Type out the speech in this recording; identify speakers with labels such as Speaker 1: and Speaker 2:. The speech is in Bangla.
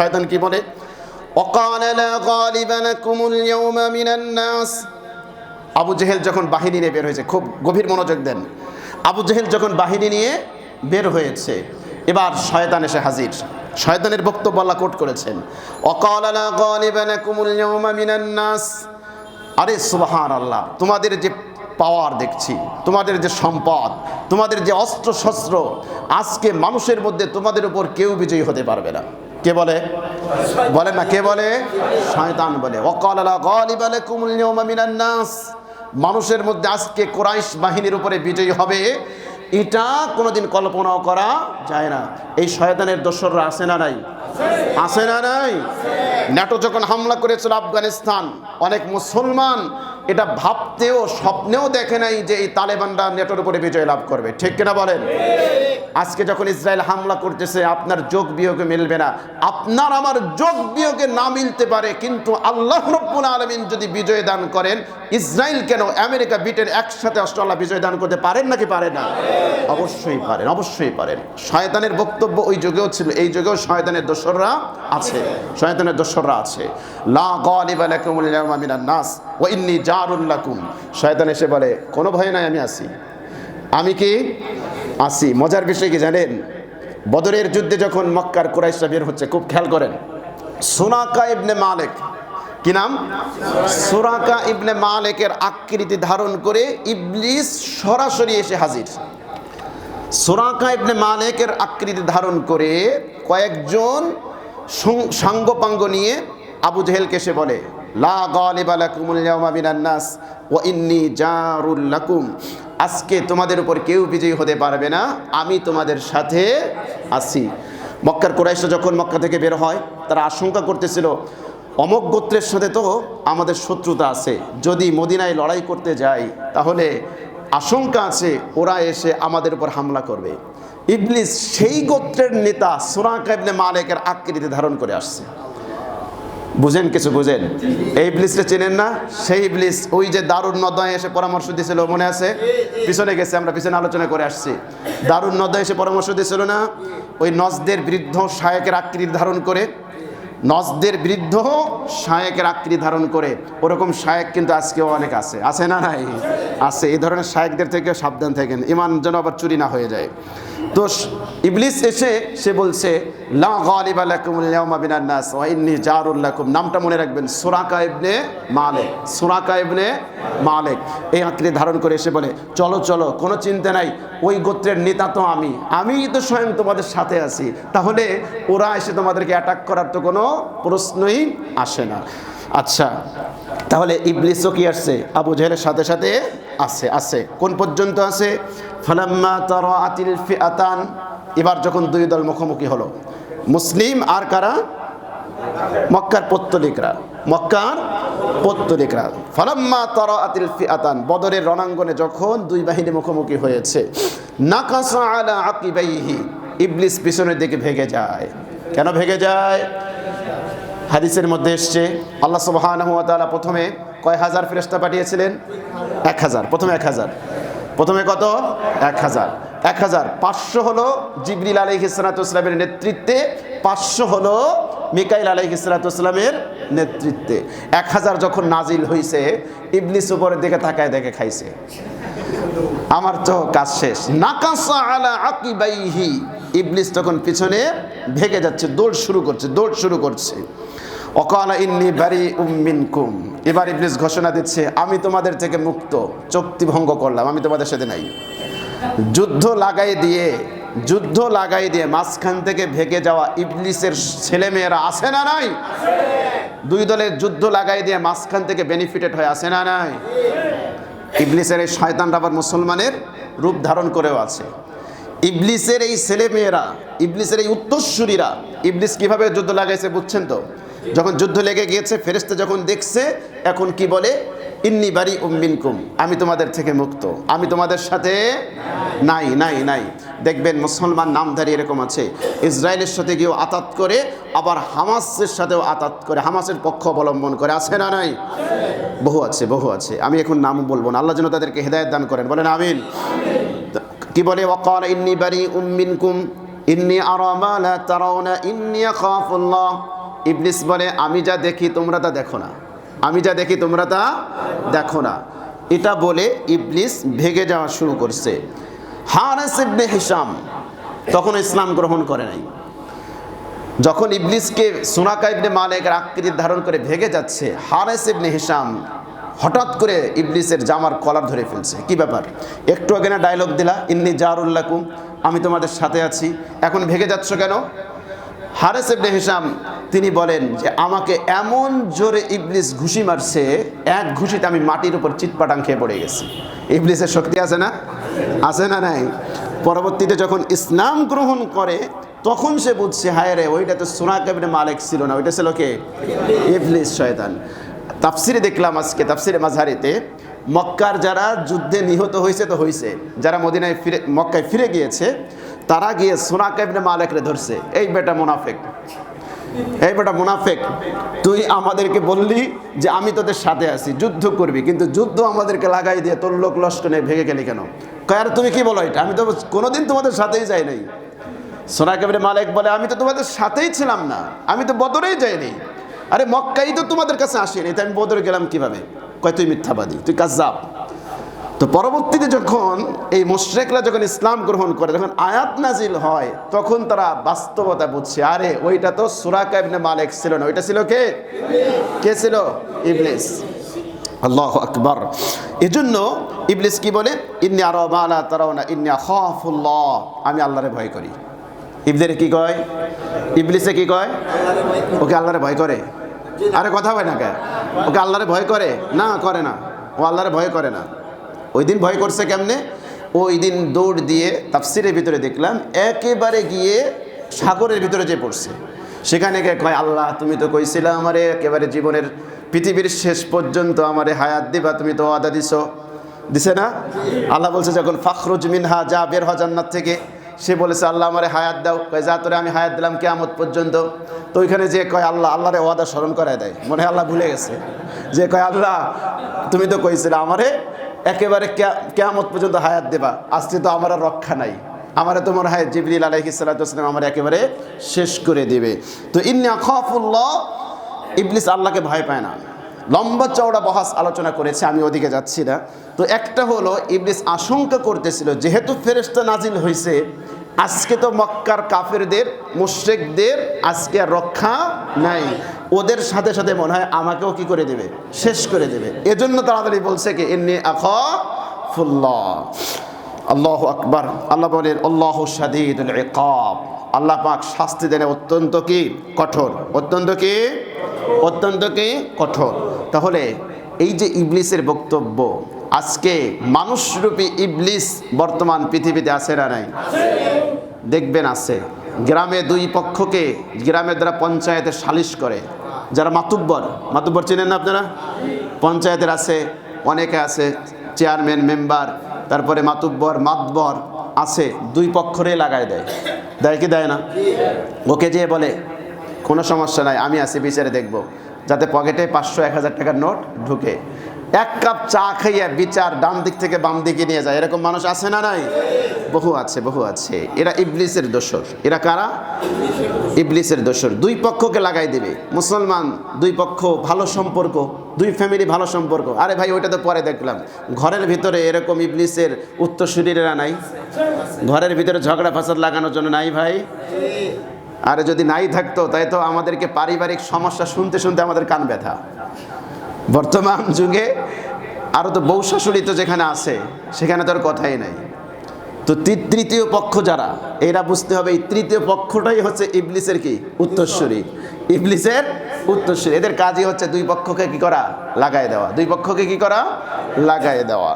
Speaker 1: শয়তান কি বলে? আবু জেহেল যখন বাহিনী নিয়ে বের হয়েছে, খুব গভীর মনোযোগ দেন। আবু জেহেল যখন বাহিনী নিয়ে বের হয়েছে, এবার শয়তান এসে হাজির। শয়তানের বক্তব্য আল্লাহ কোট করেছেন। আরে সুবাহান আল্লাহ তোমাদের যে পাওয়ার দেখছি, তোমাদের যে সম্পদ, তোমাদের যে অস্ত্র শস্ত্র আজকে মানুষের মধ্যে তোমাদের উপর কেউ বিজয়ী হতে পারবে না। কে বলে? বলে না, কে বলে? শয়তান বলে। নাস। মানুষের মধ্যে আজকে কোরাইশ বাহিনীর উপরে বিজয়ী হবে, এটা কোনোদিন কল্পনাও করা যায় না। এই শয়তানের দোসররা আছে না নাই? আছে না নাই? ন্যাটো যখন হামলা করেছিল আফগানিস্তান, অনেক মুসলমান এটা ভাবতেও, স্বপ্নেও দেখে নাই যে এই তালেবানরা নেটোর উপরে বিজয় লাভ করবে। ঠিক কিনা বলেন? আজকে যখন ইসরায়েল হামলা করতেছে, আপনার যোগ বিয়োগে মিলবে না। আপনার আমার যোগ বিয়োগে না মিলতে পারে, কিন্তু আল্লাহ রব্বুল আলমিন যদি বিজয় দান করেন, ইসরায়েল কেন আমেরিকা, ব্রিটেন একসাথে অস্ট্রেলিয়া বিজয় দান করতে পারেন নাকি পারে না? অবশ্যই পারেন অবশ্যই পারেন। শয়তানের বক্তব্য ওই যুগেও ছিল, এই যুগেও শয়তানের দোসররা আছে, শয়তানের দোসররা আছে। লা নাস ওয়া ইন্নী জারুল লাকুম। শয়তান এসে বলে, কোনো ভয় নাই, আমি আছি। আমি কি? আসি। মজার বিষয় কি জানেন? বদরের যুদ্ধে যখন মক্কার কুরাইশরা বের হচ্ছে, খুব খেয়াল করেন। সোনাকা ইবনে মালিক, কি নাম? সুরাকা ইবনে মালিকের আকৃতি ধারণ করে ইবলিস সরাসরি এসে হাজির। সুরাকা ইবনে মালিকের আকৃতি ধারণ করে কয়েকজন সাঙ্গপাঙ্গ নিয়ে আবু জেহেলকে সে বলে, লা গালিবা লাকুমুল ইয়াওমা মিনান নাস ওয়া ইন্নী জারুল লাকুম। আজকে তোমাদের উপর কেউ বিজয়ী হতে পারবে না। আমি তোমাদের সাথে আছি। মক্কার কোরাইশরা যখন মক্কা থেকে বের হয়, তারা আশঙ্কা করতেছিল, অমক গোত্রের সাথে তো আমাদের শত্রুতা আছে, যদি মদিনায় লড়াই করতে যাই, তাহলে আশঙ্কা আছে ওরা এসে আমাদের উপর হামলা করবে। ইবলিস সেই গোত্রের নেতা সুরাকা ইবনে মালিকের আকৃতি ধারণ করে আসছে। বুঝেন কিছু বুঝেন? এই ইবলিসকে চেনেন না? সেই ইবলিস, ওই যে দারুণ নদয় এসে পরামর্শ দিয়েছিল মনে আছে? পিছনে গেছে, আমরা পিছনে আলোচনা করে আসছি। দারুণ নদয় এসে পরামর্শ দিয়েছিল না? ওই নজদের বৃদ্ধ শায়কের আকৃতি ধারণ করে, নজদের বৃদ্ধ শায়েকের আকৃতি ধারণ করে, ওরকম শায়েক কিন্তু আজকেও অনেক আছে। আছে না নাই? আছে। এই ধরনের শায়েকদের থেকে সাবধান থাকেন। ইমান যেন আবার চুরি না হয়ে যায়। তো ইবলিস এসে, সে বলছে, লা নামটা মনে রাখবেন, সুরাকা ইবনে মালিক, সুরাকা ইবনে মালিক। এই আকৃতি ধারণ করে এসে বলে, চলো চলো, কোনো চিন্তা নাই, ওই গোত্রের নেতা তো আমি। আমিই তো স্বয়ং তোমাদের সাথে আছি। তাহলে ওরা এসে তোমাদেরকে অ্যাটাক করার তো কোনো প্রশ্নই আসে না। আচ্ছা তাহলে ইবলিসও কি আসছে? আবু জেহেলের সাথে সাথে আছে আছে। কোন পর্যন্ত আছে? ফালাম্মা তারা আতিল এবার যখন দুই দল মুখোমুখি হলো, মুসলিম আর কারা? মক্কার পত্তলিকরা। মক্কার পত্তলিকরা। ফালাম্মা তারা আতিল ফিআতান। বদরের রণাঙ্গনে যখন দুই বাহিনী মুখোমুখি হয়েছে, নাকাসা আলা ইবলিস পিছনের দিকে ভেগে যায়। কেন ভেগে যায়? হাদিসের মধ্যে এসছে, আল্লাহ সুবহানাহু ওয়া তাআলা প্রথমে কয় হাজার ফেরেশতা পাঠিয়েছিলেন? এক হাজার, প্রথমে এক হাজার। প্রথমে কত? এক হাজার। এক হাজার পাঁচশো হলো জিবরিল আলাইহি সালাতামের নেতৃত্বে, পাঁচশো হলো মিকাইল আলাইহি সালাতামের নেতৃত্বে। এক হাজার যখন নাজিল হইছে, ইবলিস উপরের দিকে তাকায় দেখে খাইছে। আমার তো কাজ শেষ। নাকাসা আলা আকিবাইহি। ইবলিস তখন পিছনে ভেগে যাচ্ছে, দৌড় শুরু করছে, দৌড় শুরু করছে। অকালা ইন্নি বারি উম্মিনকুম এবার ইবলিস ঘোষণা দিচ্ছে, আমি তোমাদের থেকে মুক্ত, চুক্তি ভঙ্গ করলাম, আমি তোমাদের সাথে নাই। যুদ্ধ লাগাই দিয়ে, যুদ্ধ লাগাই দিয়ে মাঝখান থেকে ভেগে যাওয়া ইবলিসের ছেলেমেয়েরা আছে না নাই? দুই দলের যুদ্ধ লাগাই দিয়ে মাঝখান থেকে বেনিফিটেড হয়ে, আছে না নাই? ইবলিসের এই শয়তানরা আবার মুসলমানের রূপ ধারণ করেও আছে। ইবলিসের এই ছেলে মেয়েরা ইবলিসের এই উত্তরসূরিরা, ইবলিস কীভাবে যুদ্ধ লাগাইছে বুঝছেন তো? যখন যুদ্ধ লেগে গিয়েছে ফেরেস্তা যখন দেখছে, এখন কি বলে? ইন্নি বাড়ি উম্মিনকুম আমি তোমাদের থেকে মুক্ত, আমি তোমাদের সাথে নাই নাই নাই। দেখবেন মুসলমান নামধারী এরকম আছে। ইসরায়েলের সাথে গিয়েও আতাত করে, আবার হামাসের সাথেও আতাত করে, হামাসের পক্ষ অবলম্বন করে। আছে না নাই? বহু আছে বহু আছে। আমি এখন নাম বলব না। আল্লাহ যেন তাদেরকে হেদায়ত দান করেন। বলেন, আমিন। কি বলে? ওয়াকাল ইন্নি বারি উম্মিনকুম ইন্নি আরামা লা তারাউনা, ইন্নি আখাফুল্লাহ ইবলিস বলে, আমি যা দেখি তোমরা তা দেখো না। আমি যা দেখি তোমরা তা দেখো না। এটা বলে ইবলিস ভেগে যাওয়া শুরু করছে। হারেস ইবনে হিসাম তখন ইসলাম গ্রহণ করে নাই। যখন ইবলিসকে সুনাকা ইবনে মালিকের আকৃতি ধারণ করে ভেগে যাচ্ছে হারেস ইবনে হিসাম হঠাৎ করে ইবলিসের জামার কলার ধরে ফেলছে। কি ব্যাপার? একটু আগে না ডায়লগ দিলা, ইন্নি জারুল্লাকুম আমি তোমাদের সাথে আছি। এখন ভেগে যাচ্ছ কেন? হারেস ইবনে হিসাম তিনি বলেন যে, আমাকে এমন জোরে ইবলিস ঘুষি মারছে, এক ঘুষিতে আমি মাটির উপর চিটপাটাং খেয়ে পড়ে গেছি। ইবলিসের শক্তি আছে না? আছে না নাই? পরবর্তীতে যখন ইসলাম গ্রহণ করে, তখন সে বুঝছে, হায় রে, ওইটা তো সোনা কেবিনে মালিক ছিল না, ওইটা ছিল কে? ইবলিস শয়তান। তাফসিরে দেখলাম আজকে, তাফসিরে মাঝারিতে মক্কার যারা যুদ্ধে নিহত হয়েছে তো হয়েছে যারা মদিনায় ফিরে, মক্কায় ফিরে গিয়েছে তারা গিয়ে সোনা কেবিনে মালিকরে ধরছে। এই বেটা মুনাফেক। এই বেটা মুনাফেক, তুই আমাদেরকে বললি যে আমি তোদের সাথে আছি, যুদ্ধ করবি, কিন্তু যুদ্ধ আমাদেরকে লাগাই দিয়ে তোর লোক লস্কনে ভেঙে গেলি কেন? কয়ার তুমি কি বলো এটা? আমি তো কোনোদিন তোমাদের সাথেই যাই নাই। সোনা কেবিনে মালিক বলে, আমি তো তোমাদের সাথেই ছিলাম না, আমি তো বদরেই যাইনি আরে, মক্কাই তো তোমাদের কাছে আসেনি, তাই আমি বদরে গেলাম কীভাবে? কয়, তুই মিথ্যাবাদী, তুই কাজাব তো পরবর্তীতে যখন এই মুশরেকরা যখন ইসলাম গ্রহণ করে, যখন আয়াত নাজিল হয়, তখন তারা বাস্তবতা বুঝছে, আরে ওইটা তো সুরাকা ইবনে মালিক ছিল না। ওইটা ছিল কে? কে ছিল? ইবলিস। আল্লাহ আকবর। এজন্য ইবলিস কি বলে? ইন্নি আরও মালা তারাও না ইন্নি খাফুল্লাহ আমি আল্লাহরে ভয় করি। ইবদের কি কয়? ইবলিসে কি কয়? ওকে আল্লাহরে ভয় করে। আরে কথা হয় না কে? ওকে আল্লাহরে ভয় করে? না করে না। ও আল্লাহরে ভয় করে না। ওই দিন ভয় করছে কেমনে? ওই দিন দৌড় দিয়ে তাফসিরের ভিতরে দেখলাম, একেবারে গিয়ে সাগরের ভিতরে যে পড়ছে। সেখানে গিয়ে কয়, আল্লাহ, তুমি তো কইছিলা আমারে, একেবারে জীবনের পৃথিবীর শেষ পর্যন্ত আমারে হায়াত দিবা, তুমি তো আদা দিছ। দিছে না? আল্লাহ বলছে, যখন ফাখরুজ মিনহা যা বের হ জান্নাত থেকে, সে বলেছে, আল্লাহ, আমারে হায়াত দাও। কয়, যা তোরে আমি হায়াত দিলাম কেয়ামত পর্যন্ত। তো ওইখানে যে কয়, আল্লাহ, আল্লাহরে ওয়াদা স্মরণ করায় দেয়। মনে আল্লাহ ভুলে গেছে। যে কয়, আল্লাহ, তুমি তো কইছিলে আমারে একেবারে কেয়ামত পর্যন্ত হায়াত দেবা। আজকে তো আমার আর রক্ষা নাই। আমার তো মনে হয় জিবরিল আলহি সাল্লাম আমার একেবারে শেষ করে দেবে। তো ইন্নি আখাফুল্লাহ, ইবলিস আল্লাহকে ভয় পায় না। লম্বা চওড়া বহাস আলোচনা করেছে, আমি ওদিকে যাচ্ছি না। তো একটা হলো, ইবলিস আশঙ্কা করতেছিল, যেহেতু ফেরেস্তা নাজিল হয়েছে আজকে তো মক্কার কাফেরদের, মুশ্রেকদের আজকে আর রক্ষা নাই। ওদের সাথে সাথে মনে হয় আমাকেও কি করে দেবে? শেষ করে দেবে। এজন্য তাড়াতাড়ি বলছে কি এমনি আখ ফুল্লাহ আল্লাহ আকবার। আল্লাহ বলেন, আল্লাহ ইকাব। আল্লাহ পাক শাস্তি দেন অত্যন্ত কি? কঠোর। অত্যন্ত কি? অত্যন্ত কি? কঠোর। তাহলে এই যে ইবলিসের বক্তব্য, আজকে মানুষরূপী ইবলিস বর্তমান পৃথিবীতে আছে না নাই? দেখবেন আছে। গ্রামে দুই পক্ষকে, গ্রামের দ্বারা পঞ্চায়েতে সালিশ করে। যারা মাতুব্বর মাতুব্বর চেনেন না আপনারা? পঞ্চায়েতের আছে, অনেকে আছে, চেয়ারম্যান, মেম্বার, তারপরে মাতুব্বর, মাতব্বর আছে, দুই পক্ষরে লাগায় দেয়। দেয় কি দেয় না? ওকে যে বলে, কোনো সমস্যা নাই, আমি আছি, বিচারে দেখব। যাতে পকেটে পাঁচশো, এক হাজার টাকার নোট ঢুকে। এক কাপ চা খাইয়া বিচার ডান দিক থেকে বাম দিকে নিয়ে যায়। এরকম মানুষ আছে না নাই? বহু আছে বহু আছে। এরা ইবলিসের দোসর এরা কারা? ইবলিসের দোসর দুই পক্ষকে লাগাই দেবে। মুসলমান, দুই পক্ষ, ভালো সম্পর্ক। দুই ফ্যামিলি ভালো সম্পর্ক। আরে ভাই, ওইটা তো পরে দেখলাম। ঘরের ভিতরে এরকম ইবলিসের উত্তরসূরিরা নাই? ঘরের ভিতরে ঝগড়া ফাসাদ লাগানোর জন্য নাই ভাই? আর যদি নাই থাকতো, তাই তো আমাদেরকে পারিবারিক সমস্যা শুনতে শুনতে আমাদের কান ব্যথা। বর্তমান যুগে আরও তো বউ শাশুড়ি তো যেখানে আছে, সেখানে তো আর কথাই নাই। তো তৃতীয় পক্ষ যারা, এরা বুঝতে হবে এই তৃতীয় পক্ষটাই হচ্ছে ইবলিসের কি? উত্তরস্বরী ইবলিসের উত্তরস্বরী এদের কাজই হচ্ছে দুই পক্ষকে কি করা? লাগায় দেওয়া। দুই পক্ষকে কি করা? লাগাই দেওয়া।